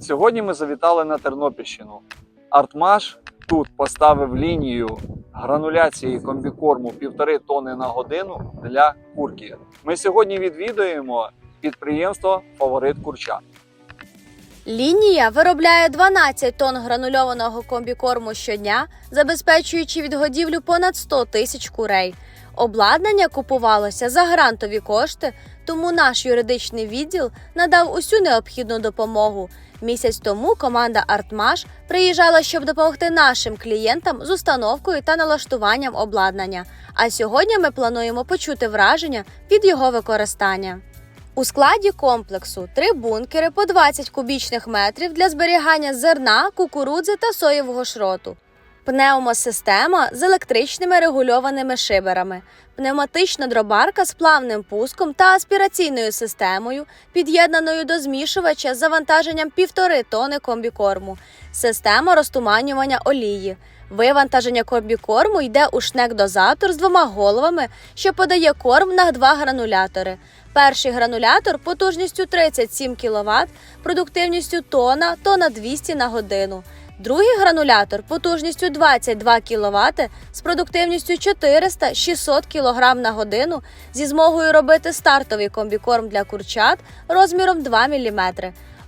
Сьогодні ми завітали на Тернопільщину. Артмаш тут поставив лінію грануляції комбікорму півтори тони на годину для курки. Ми сьогодні відвідуємо підприємство Фаворит Курча. Лінія виробляє 12 тонн гранульованого комбікорму щодня, забезпечуючи відгодівлю понад 100 тисяч курей. Обладнання купувалося за грантові кошти, тому наш юридичний відділ надав усю необхідну допомогу. Місяць тому команда Артмаш приїжджала, щоб допомогти нашим клієнтам з установкою та налаштуванням обладнання. А сьогодні ми плануємо почути враження від його використання. У складі комплексу три бункери по 20 кубічних метрів для зберігання зерна, кукурудзи та соєвого шроту. Пневмосистема з електричними регульованими шиберами, пневматична дробарка з плавним пуском та аспіраційною системою, під'єднаною до змішувача з завантаженням 1,5 тони комбікорму, система розтуманювання олії. Вивантаження комбікорму йде у шнек-дозатор з двома головами, що подає корм на два гранулятори. Перший гранулятор потужністю 37 кВт, продуктивністю тона, тона 200 на годину. Другий гранулятор потужністю 22 кВт з продуктивністю 400-600 кг на годину зі змогою робити стартовий комбікорм для курчат розміром 2 мм.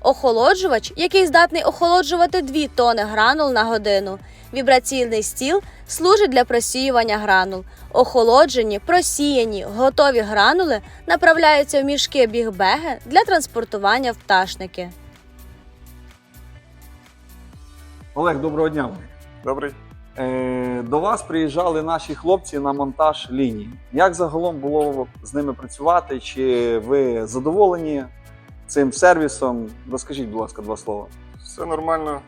Охолоджувач, який здатний охолоджувати 2 тони гранул на годину. Вібраційний стіл служить для просіювання гранул. Охолоджені, просіяні, готові гранули направляються в мішки бігбеги для транспортування в пташники. Олег, доброго дня. Добрий. Е, До вас приїжджали наші хлопці на монтаж лінії. Як загалом було з ними працювати? Чи ви задоволені цим сервісом? Розкажіть, будь ласка, два слова. Все нормально.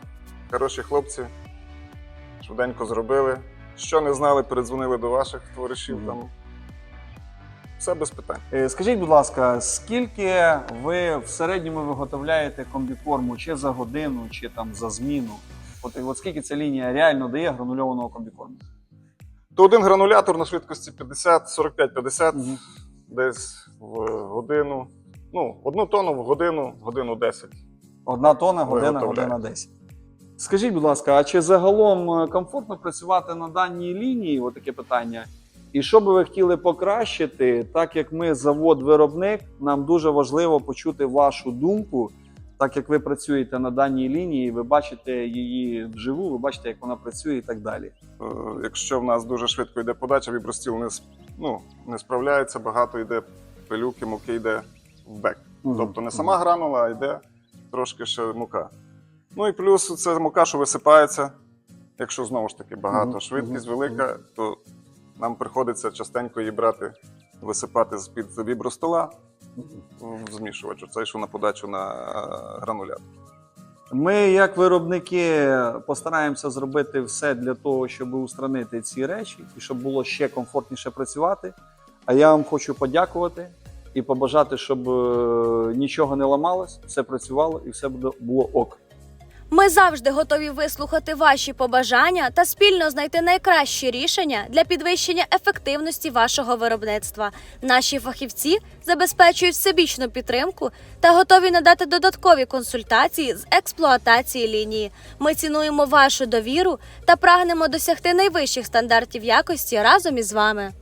Хороші хлопці. Швиденько зробили. Що не знали, передзвонили до ваших товаришів Мгм. там. Все без питань. Е, Скажіть, будь ласка, скільки ви в середньому виготовляєте комбікорму чи за годину, чи там за зміну? От, от скільки ця лінія реально дає гранульованого комбікорму? То один гранулятор на швидкості 50, 45-50, Мгм. десь в годину. Ну, одну тонну в годину, годину 10. Одна тонна, година, година 10. Скажіть, будь ласка, а чи загалом е, комфортно працювати на даній лінії? Отаке питання. І що би ви хотіли покращити, так як ми завод-виробник, нам дуже важливо почути вашу думку, так як ви працюєте на даній лінії, ви бачите її вживу, ви бачите, як вона працює і так далі. Е, Якщо в нас дуже швидко йде подача, вібростіл не, ну, не справляється, багато йде пилюки, муки йде в бек. Мгм. Тобто не сама гранула, а йде трошки ще мука. Ну і плюс це мука, що висипається. Якщо знову ж таки багато, Мгм. швидкість Мгм. велика, то нам приходиться частенько її брати, висипати з-під вібростола в змішувач. Це йшов на подачу на е, гранулят. Ми, як виробники, постараємося зробити все для того, щоб устранити ці речі і щоб було ще комфортніше працювати. А я вам хочу подякувати і побажати, щоб е, нічого не ламалось, все працювало і все було ок. Ми завжди готові вислухати ваші побажання та спільно знайти найкращі рішення для підвищення ефективності вашого виробництва. Наші фахівці забезпечують всебічну підтримку та готові надати додаткові консультації з експлуатації лінії. Ми цінуємо вашу довіру та прагнемо досягти найвищих стандартів якості разом із вами.